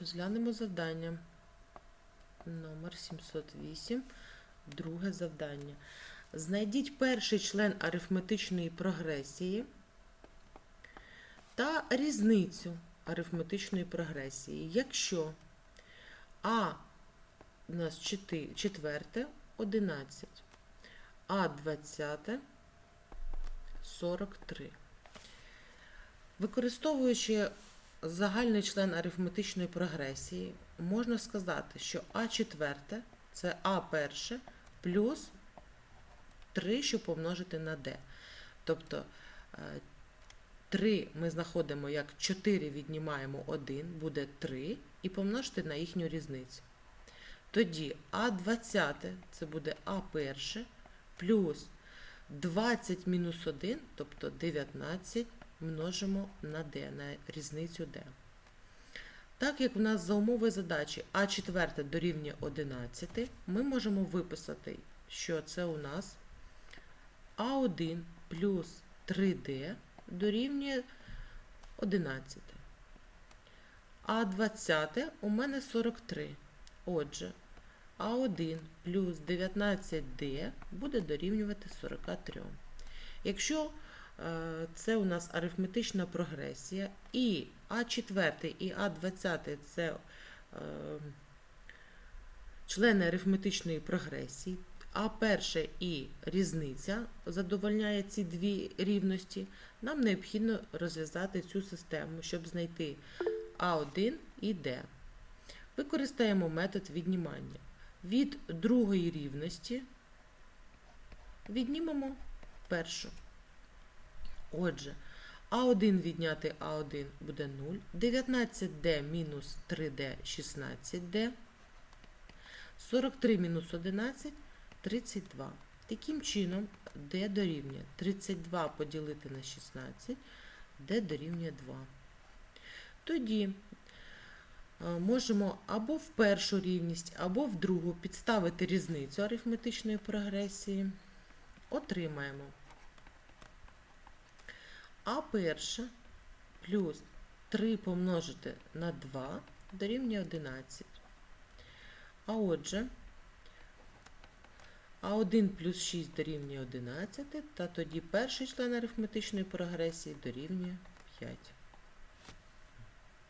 Розглянемо завдання. Номер 708. Друге завдання. Знайдіть перший член арифметичної прогресії та різницю арифметичної прогресії. Якщо А у нас 4, четверте 11, А 20 43. Використовуючи загальний член арифметичної прогресії, можна сказати, що А четверте це А перше плюс 3, що помножити на D. Тобто 3 ми знаходимо як 4 віднімаємо 1, буде 3, і помножити на їхню різницю. Тоді А 20 це буде А перше плюс 20 мінус 1, тобто 19 множимо на d, на різницю d. Так як в нас за умови задачі А4 дорівнює 11, ми можемо виписати, що це у нас А1 плюс 3D дорівнює 11. А20 у мене 43. Отже, А1 плюс 19D буде дорівнювати 43. Якщо це у нас арифметична прогресія, і А4 і А20 це е, члени арифметичної прогресії, а перше і різниця задовольняє ці дві рівності, нам необхідно розв'язати цю систему, щоб знайти А1 і Д. Використаємо метод віднімання. Від другої рівності віднімемо першу. Отже, А1 відняти А1 буде 0. 19D мінус 3D 16D. 43 мінус 11 32. Таким чином, D дорівнює 32 поділити на 16, D дорівнює 2. Тоді е, можемо або в першу рівність, або в другу підставити різницю арифметичної прогресії. Отримаємо А перше плюс 3 помножити на 2 дорівнює 11. А отже, А1 плюс 6 дорівнює 11, та тоді перший член арифметичної прогресії дорівнює 5.